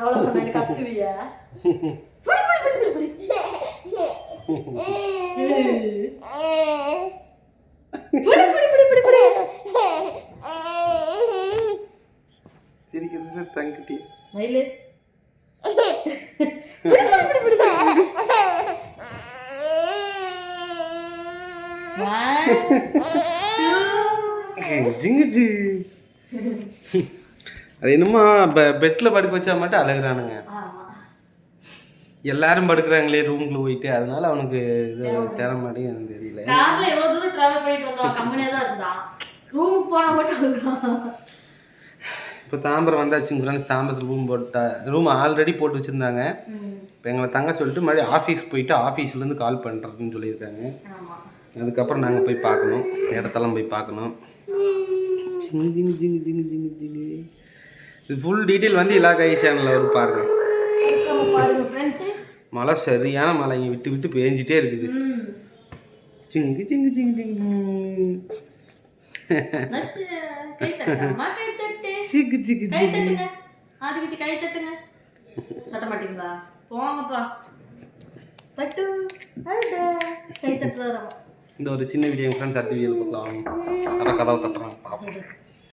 எவ்வளவு பண்ண எனக்கு கத்துவியா புடி, புடி, புடி, புடி, புடி. புடி, புடி, புடி, புடி, புடி. சிரிக்கிறது தங்கிட்டி மயிலு One, ஜிங்குச்சு அது என்னமோ பெட்டில் படுக்க வச்சா மட்டும் அழகுறானுங்க. எல்லாரும் படுக்கிறாங்களே ரூம்குள்ள போயிட்டு. அதனால அவனுக்கு இது சேர மாட்டேங்குது எனக்கு தெரியல. இப்போ தாம்பரம் வந்தாச்சுங்க ஃப்ரெண்ட்ஸ் தாம்பரத்தில் ரூம் போட்டா ரூம் ஆல்ரெடி போட்டு வச்சுருந்தாங்க. இப்போ எங்களை தங்க சொல்லிட்டு மறுபடியும் ஆஃபீஸ் போயிட்டு ஆஃபீஸ்லேருந்து கால் பண்ணுறதுன்னு சொல்லியிருக்காங்க. அதுக்கப்புறம் நாங்கள் போய் பார்க்கணும் இடத்தெல்லாம் போய் பார்க்கணும். ஜிங்கு ஜிங்கு ஜிங்கு ஜிங்கு ஜிங்கு ஜிங்கு இது ஃபுல் டீட்டெயில் வந்து இலாகா சேனலில் வரும் பாருங்க. நம்ம பாருங்க ஃப்ரெண்ட்ஸ் மழை சரியான மழை இங்கே விட்டு விட்டு பேஞ்சிட்டே இருக்குது. ம் ஜிங்கு ஜிங்கு ஜிங்கு ஜிங்கு நச்சு கை தட்டமா கை தட்டு. ஜிங்கு ஜிங்கு கை தட்டுங்க. ஆதிக்கிட்ட கை தட்டுங்க. தட்ட மாட்டீங்களா? போங்கப்பா தட்டு அட கை தட்டுறாரா இந்த ஒரு சின்ன வீடியோ ஃப்ரெண்ட்ஸ் அடுத்த வீடியோ பார்க்கலாம். கதை கதவை தட்டுறாங்க பாப்போம்.